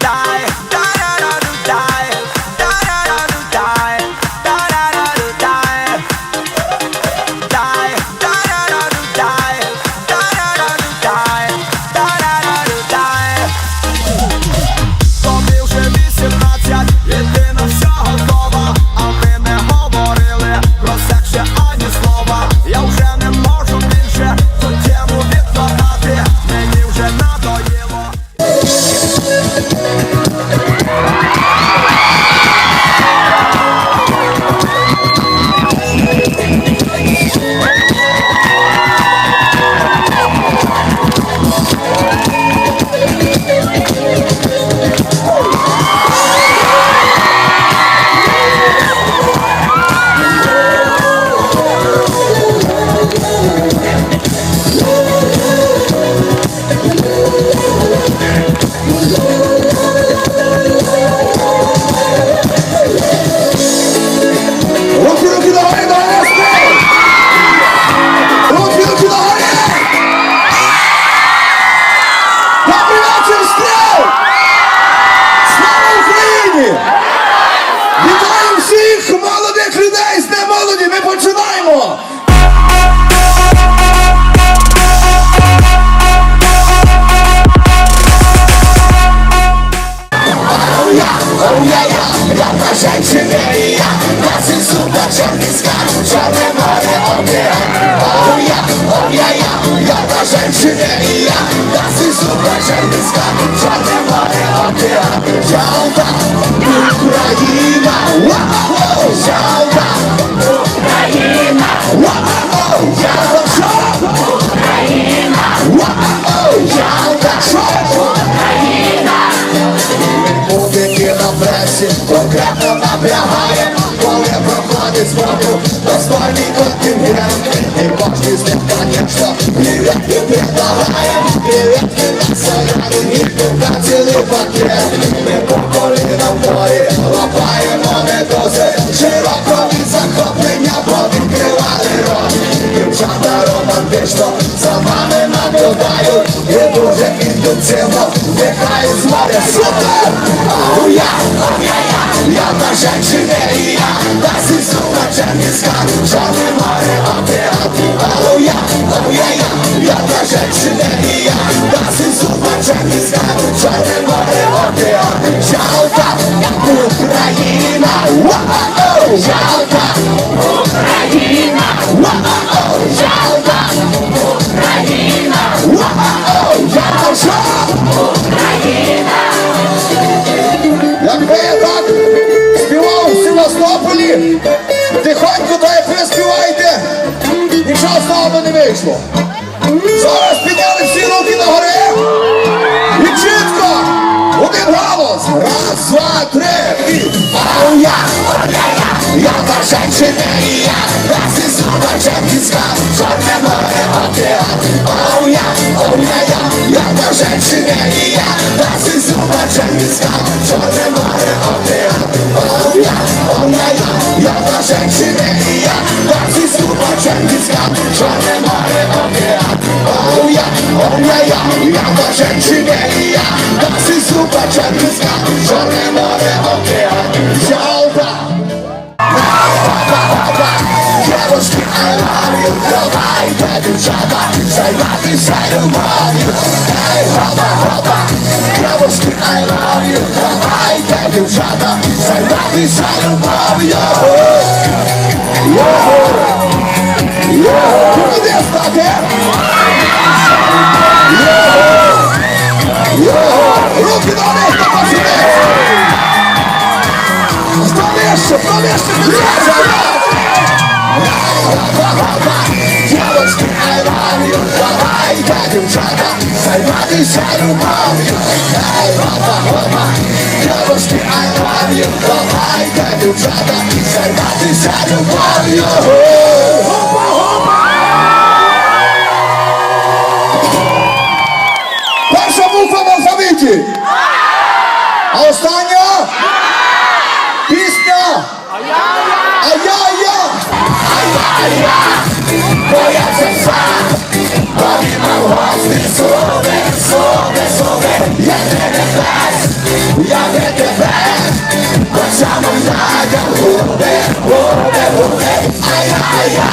Die! są jaja Lata rzeczy wybija Tacy super czarny skarb Czarne moje okean O ja, o jaja Lata rzeczy wybija Tacy super czarny skarb Czarne moje okean Działka Ukraina Wow, wow, по коліна в морі лапаємо медузи, широко від захоплення повідкривали рот. Дівчата романтично за нами наблюдають і дуже інтенсивно вдихають з моря супер. Ау я, ау я, я, я та женщина і я, та сісуна черніска, чорне море океан. Ау я, ау я, та женщина і я, та сісуна черніска, чорне море океан. Жалка, Україна, жалка, Україна, жалка, Україна, жалка, Якби я так співав в Севастополі, тихонько то як ви нічого з не вийшло. Зараз підняли всі руки на гори і чітко один голос. Раз, два, три і ау я, ау я, я, я та женщина і я, раз і зуба чемпіонська, чорне море океан. Ау я, ау я, я, я та женщина і я, раз і зуба чемпіонська, чорне море океан. Ау я, ау я, я, я та женщина і я, зуба чемпіонська, чорне море океан. Ау я, ау я, я, я та женщина і я, раз і зуба чемпіонська, чорне море океан. Ялта! Девушки, I love you, давайте, дівчата, займатися любов'ю. Ей, хопа, хопа, девушки, I love you, давайте, дівчата, займатися любов'ю. Вище, хто вище, підтримуйте! Девочки, I love you, давай давайте, дівчата, займатися любов'ю. Ей, хопа, хопа, девочки, I love you, давайте, дівчата, займатися любов'ю. Хопа, хопа! Перша буква в алфавіті. А остання? Пісня. А я, я. А я, я. боявся сам, а він мав гострі зуби, зуби, зуби. Я тебе небес, я не тебе, почамо надяв губи, губи, губи. Ай-яй-я, боявся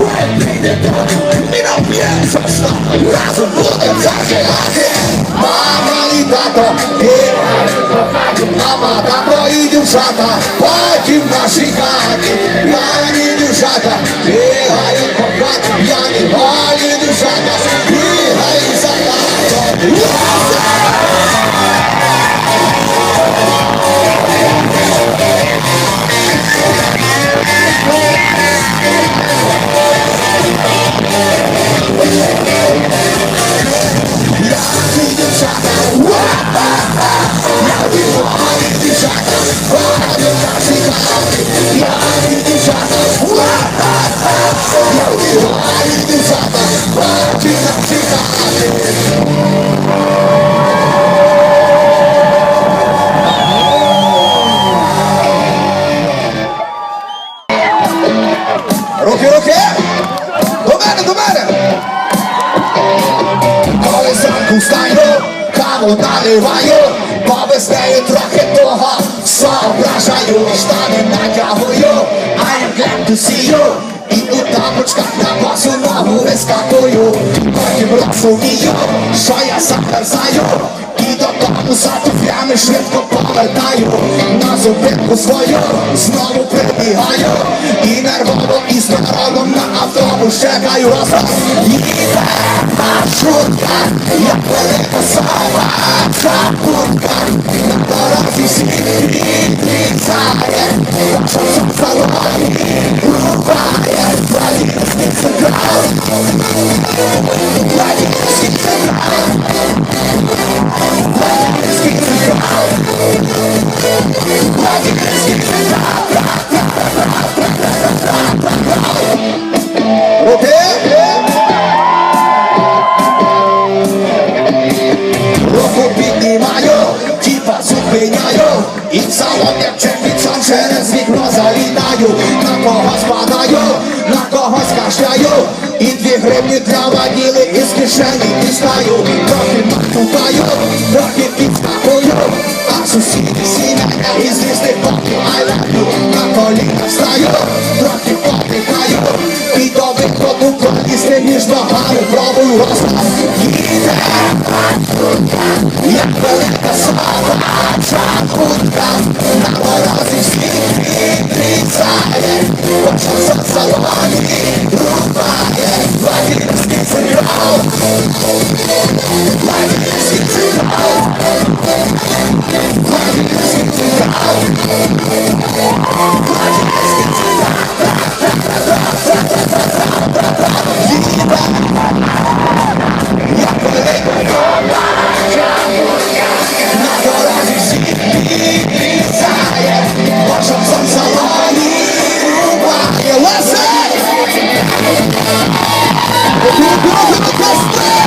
ну то що як прийде тато? Ми нап'ємося штатом, разом будем зажигати. Мама і тато, бігають по хаті. Мама, тато і дівчата, потім в нашій хаті. П'яні дівчата, бігають по хаті. П'яні, голі дівчата, бігають за тато. See you. І у тапочках на босу ногу вискакую, потім розумію, що я замерзаю, і додому за туфлями швидко повертаю, на зупинку свою знову прибігаю, і нервово і з народом на автобус чекаю раз раз їде маршрутка, як велика сова, для ваніли із кишені дістаю Трохи матукаю, трохи підскакую А сусіди сім'я із різних боків you. На коліна встаю, трохи потихаю, І до виходу пролізти між ногами пробую розклад Їде як рубає, лесай! Трохи до костра!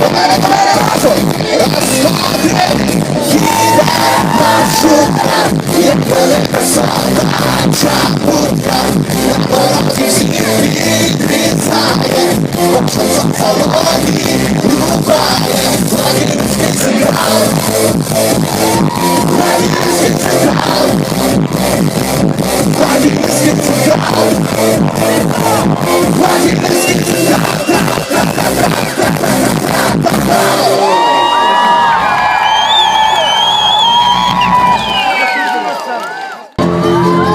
До мене, разом! Раз! Їде маршрутка, як велика собача будка, на дорозі всіх відрізає, Почав за салоні, рубає, Владимирський централ, Владимирський централ, Владимирський централ, Владимирський централ.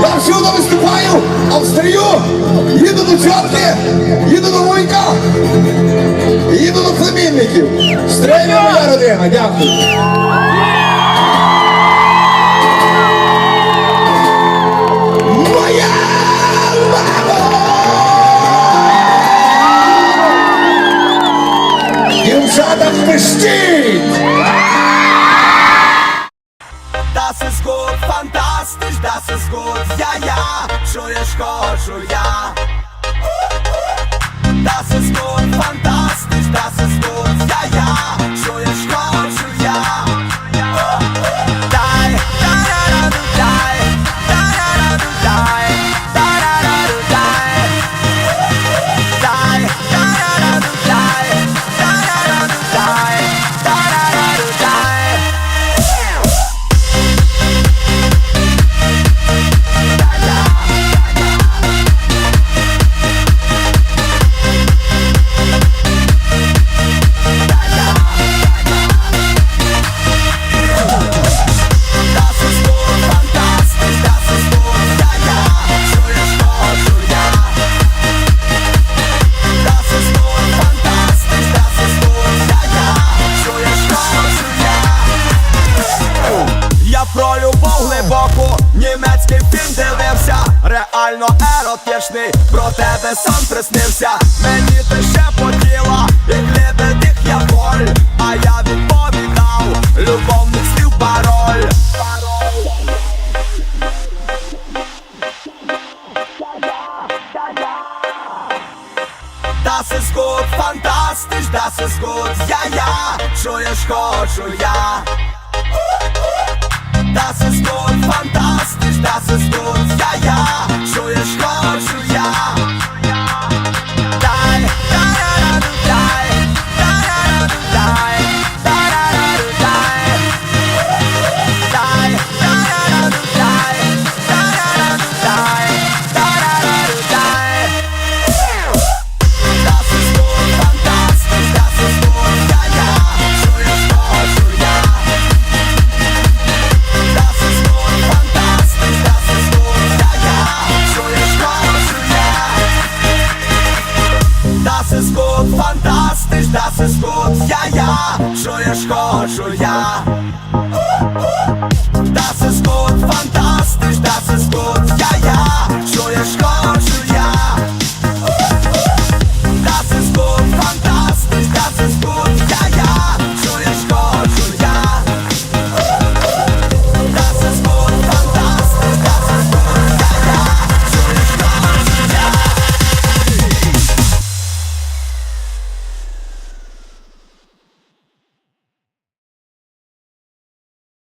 Я всюди виступаю, а в стрію їду до чотки, їду до вуйка, їду до племінників. Стрія моя родина, дякую. Моя мама! дівчатах пишіть! Das ist gut, fantastisch, das ist gut, ja, ja, чуєш, хочу я. just go.